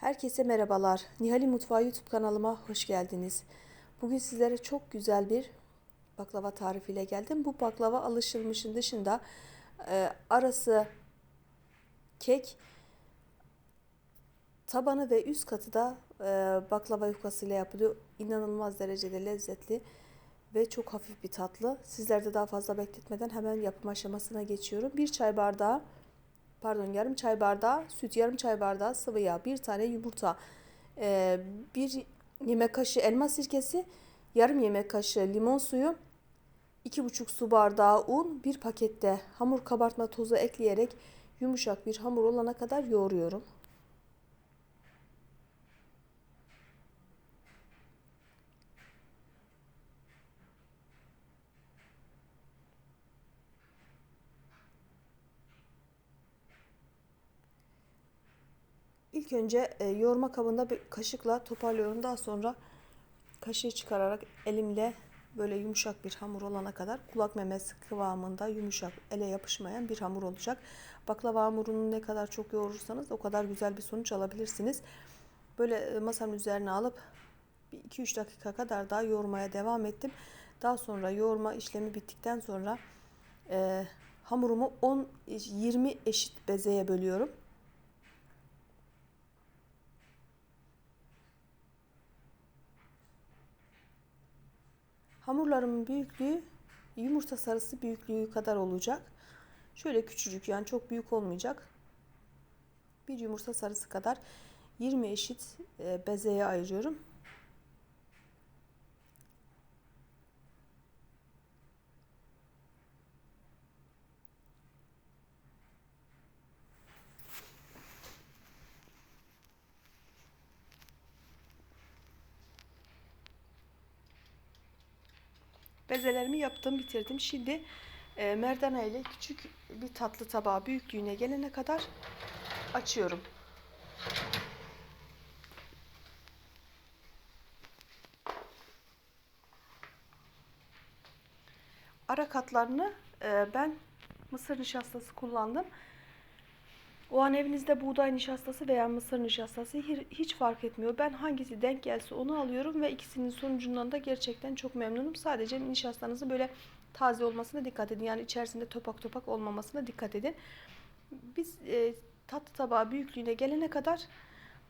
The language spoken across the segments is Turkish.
Herkese merhabalar. Nihal'in Mutfağı YouTube kanalıma hoş geldiniz. Bugün sizlere çok güzel bir baklava tarifiyle geldim. Bu baklava alışılmışın dışında e, arası kek, tabanı ve üst katı da e, baklava yufkasıyla yapılıyor. İnanılmaz derecede lezzetli ve çok hafif bir tatlı. Sizler de daha fazla bekletmeden hemen yapım aşamasına geçiyorum. Bir çay bardağı pardon yarım çay bardağı süt, yarım çay bardağı sıvı yağ, bir tane yumurta, e, bir yemek kaşığı elma sirkesi, yarım yemek kaşığı limon suyu, iki buçuk su bardağı un, bir pakette hamur kabartma tozu ekleyerek yumuşak bir hamur olana kadar yoğuruyorum. İlk önce e, yoğurma kabında bir kaşıkla toparlıyorum. Daha sonra kaşığı çıkararak elimle böyle yumuşak bir hamur olana kadar kulak memesi kıvamında yumuşak ele yapışmayan bir hamur olacak. Baklava hamurunu ne kadar çok yoğurursanız o kadar güzel bir sonuç alabilirsiniz. Böyle e, masanın üzerine alıp 2-3 dakika kadar daha yoğurmaya devam ettim. Daha sonra yoğurma işlemi bittikten sonra e, hamurumu 10-20 eşit bezeye bölüyorum. Hamurlarımın büyüklüğü yumurta sarısı büyüklüğü kadar olacak. Şöyle küçücük yani çok büyük olmayacak. Bir yumurta sarısı kadar 20 eşit e, bezeye ayırıyorum. Bezelerimi yaptım, bitirdim. Şimdi e, merdana ile küçük bir tatlı tabağı büyüklüğüne gelene kadar açıyorum. Ara katlarını e, ben mısır nişastası kullandım. O an evinizde buğday nişastası veya mısır nişastası hiç fark etmiyor. Ben hangisi denk gelse onu alıyorum ve ikisinin sonucundan da gerçekten çok memnunum. Sadece nişastanızı böyle taze olmasına dikkat edin. Yani içerisinde topak topak olmamasına dikkat edin. Biz e, tatlı tabağı büyüklüğüne gelene kadar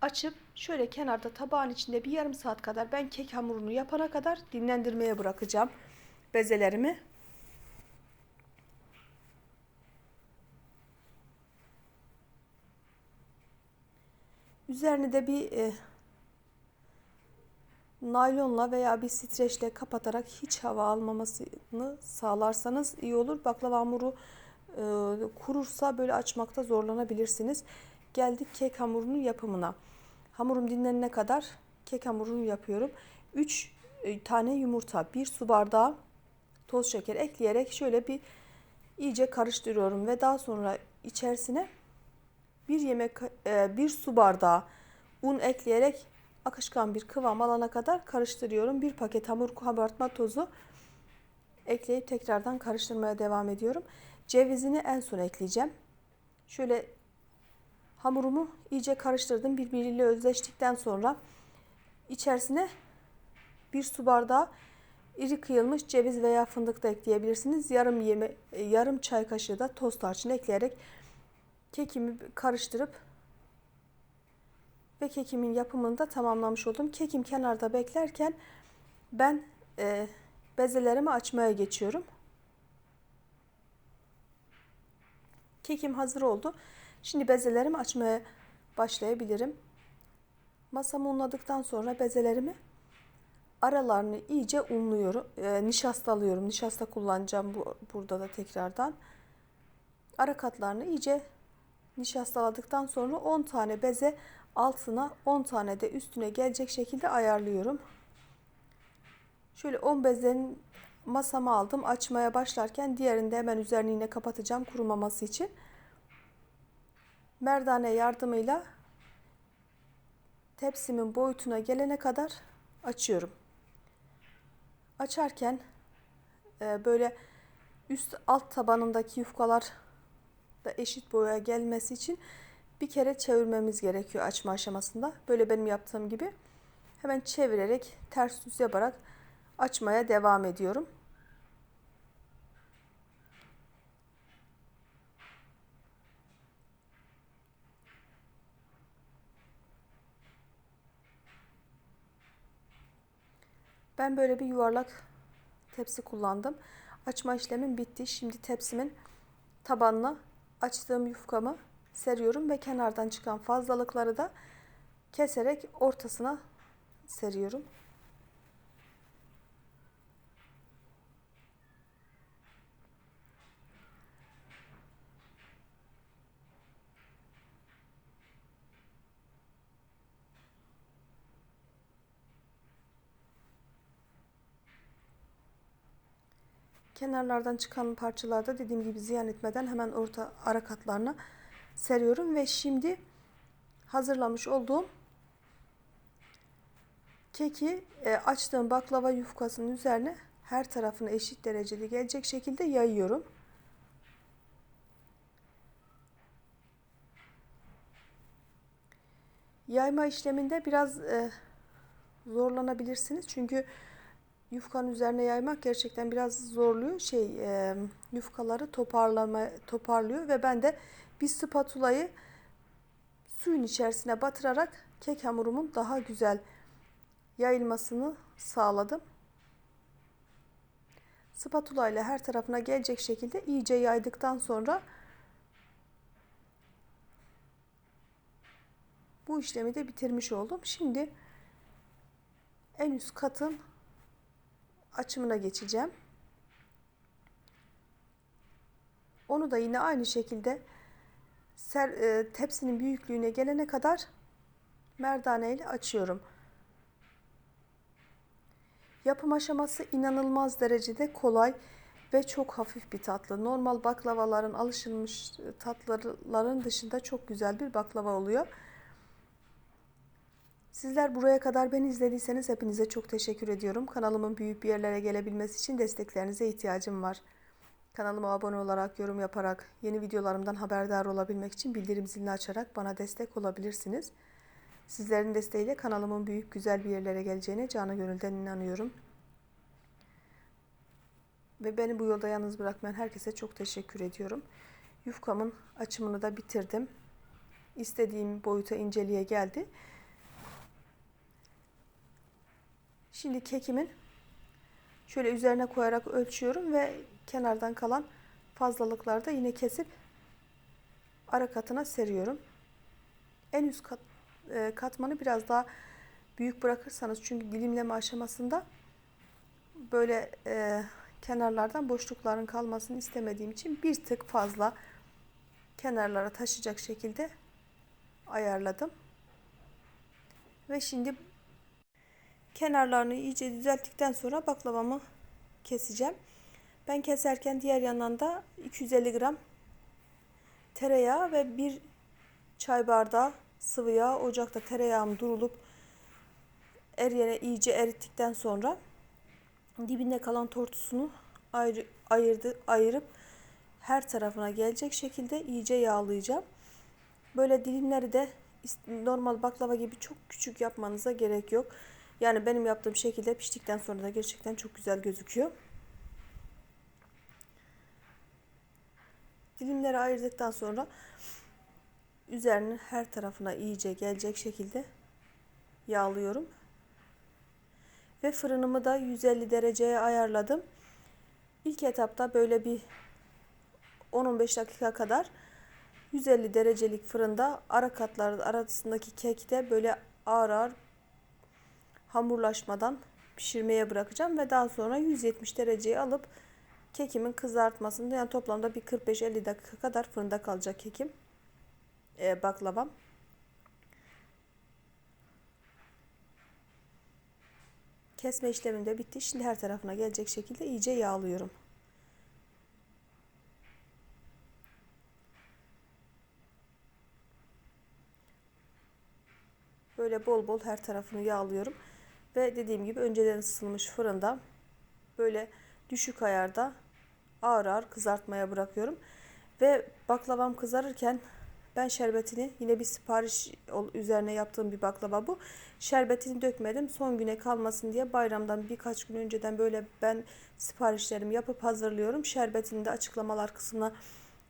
açıp şöyle kenarda tabağın içinde bir yarım saat kadar ben kek hamurunu yapana kadar dinlendirmeye bırakacağım bezelerimi. Üzerini de bir e, naylonla veya bir streçle kapatarak hiç hava almamasını sağlarsanız iyi olur. Baklava hamuru e, kurursa böyle açmakta zorlanabilirsiniz. Geldik kek hamurunun yapımına. Hamurum dinlenene kadar kek hamurunu yapıyorum. 3 e, tane yumurta, 1 su bardağı toz şeker ekleyerek şöyle bir iyice karıştırıyorum ve daha sonra içerisine bir yemek e, bir su bardağı un ekleyerek akışkan bir kıvam alana kadar karıştırıyorum. Bir paket hamur kabartma tozu ekleyip tekrardan karıştırmaya devam ediyorum. Cevizini en son ekleyeceğim. Şöyle hamurumu iyice karıştırdım. Birbiriyle özleştikten sonra içerisine bir su bardağı iri kıyılmış ceviz veya fındık da ekleyebilirsiniz. Yarım yeme yarım çay kaşığı da toz tarçın ekleyerek kekimi karıştırıp ve kekimin yapımını da tamamlamış oldum. Kekim kenarda beklerken ben e, bezelerimi açmaya geçiyorum. Kekim hazır oldu. Şimdi bezelerimi açmaya başlayabilirim. Masamı unladıktan sonra bezelerimi aralarını iyice unluyorum. E, nişasta alıyorum. Nişasta kullanacağım bu, burada da tekrardan. Ara katlarını iyice nişastaladıktan sonra 10 tane beze altına 10 tane de üstüne gelecek şekilde ayarlıyorum. Şöyle 10 bezenin masama aldım. Açmaya başlarken diğerini de hemen üzerine yine kapatacağım kurumaması için. Merdane yardımıyla tepsimin boyutuna gelene kadar açıyorum. Açarken e, böyle üst alt tabanındaki yufkalar da eşit boya gelmesi için bir kere çevirmemiz gerekiyor açma aşamasında. Böyle benim yaptığım gibi. Hemen çevirerek ters düz yaparak açmaya devam ediyorum. Ben böyle bir yuvarlak tepsi kullandım. Açma işlemim bitti. Şimdi tepsimin tabanına açtığım yufkamı seriyorum ve kenardan çıkan fazlalıkları da keserek ortasına seriyorum. Kenarlardan çıkan parçalarda dediğim gibi ziyan etmeden hemen orta ara katlarına seriyorum ve şimdi hazırlamış olduğum keki e, açtığım baklava yufkasının üzerine her tarafına eşit derecede gelecek şekilde yayıyorum. Yayma işleminde biraz e, zorlanabilirsiniz çünkü yufkanın üzerine yaymak gerçekten biraz zorluyor. Şey e, yufkaları toparlama toparlıyor ve ben de bir spatulayı suyun içerisine batırarak kek hamurumun daha güzel yayılmasını sağladım. Spatula ile her tarafına gelecek şekilde iyice yaydıktan sonra bu işlemi de bitirmiş oldum. Şimdi en üst katın açımına geçeceğim. Onu da yine aynı şekilde ser, e, tepsinin büyüklüğüne gelene kadar merdane ile açıyorum. Yapım aşaması inanılmaz derecede kolay ve çok hafif bir tatlı. Normal baklavaların alışılmış tatlıların dışında çok güzel bir baklava oluyor. Sizler buraya kadar beni izlediyseniz hepinize çok teşekkür ediyorum. Kanalımın büyük bir yerlere gelebilmesi için desteklerinize ihtiyacım var. Kanalıma abone olarak, yorum yaparak, yeni videolarımdan haberdar olabilmek için bildirim zilini açarak bana destek olabilirsiniz. Sizlerin desteğiyle kanalımın büyük güzel bir yerlere geleceğine canı gönülden inanıyorum. Ve beni bu yolda yalnız bırakmayan herkese çok teşekkür ediyorum. Yufkamın açımını da bitirdim. İstediğim boyuta inceliğe geldi. Şimdi kekimin şöyle üzerine koyarak ölçüyorum ve kenardan kalan fazlalıkları da yine kesip ara katına seriyorum. En üst kat, e, katmanı biraz daha büyük bırakırsanız çünkü dilimleme aşamasında böyle e, kenarlardan boşlukların kalmasını istemediğim için bir tık fazla kenarlara taşıyacak şekilde ayarladım. Ve şimdi kenarlarını iyice düzelttikten sonra baklavamı keseceğim. Ben keserken diğer yandan da 250 gram tereyağı ve bir çay bardağı sıvı yağ ocakta tereyağım durulup eriyene iyice erittikten sonra dibinde kalan tortusunu ayrı, ayırdı, ayırıp her tarafına gelecek şekilde iyice yağlayacağım. Böyle dilimleri de normal baklava gibi çok küçük yapmanıza gerek yok. Yani benim yaptığım şekilde piştikten sonra da gerçekten çok güzel gözüküyor. Dilimleri ayırdıktan sonra üzerinin her tarafına iyice gelecek şekilde yağlıyorum. Ve fırınımı da 150 dereceye ayarladım. İlk etapta böyle bir 10-15 dakika kadar 150 derecelik fırında ara katlar arasındaki kekte böyle ağır ağır hamurlaşmadan pişirmeye bırakacağım ve daha sonra 170 dereceye alıp kekimin kızartmasında yani toplamda bir 45-50 dakika kadar fırında kalacak kekim e, baklavam. Kesme işlemim de bitti. Şimdi her tarafına gelecek şekilde iyice yağlıyorum. Böyle bol bol her tarafını yağlıyorum. Ve dediğim gibi önceden ısıtılmış fırında böyle düşük ayarda ağır ağır kızartmaya bırakıyorum. Ve baklavam kızarırken Ben şerbetini yine bir sipariş üzerine yaptığım bir baklava bu. Şerbetini dökmedim. Son güne kalmasın diye bayramdan birkaç gün önceden böyle ben siparişlerimi yapıp hazırlıyorum. Şerbetini de açıklamalar kısmına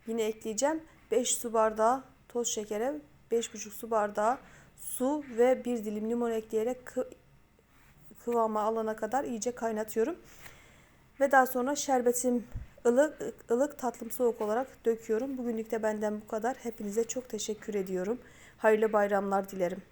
yine ekleyeceğim. 5 su bardağı toz şekere, 5,5 su bardağı su ve bir dilim limon ekleyerek kıvama alana kadar iyice kaynatıyorum. Ve daha sonra şerbetim ılık, ılık tatlım soğuk olarak döküyorum. Bugünlük de benden bu kadar. Hepinize çok teşekkür ediyorum. Hayırlı bayramlar dilerim.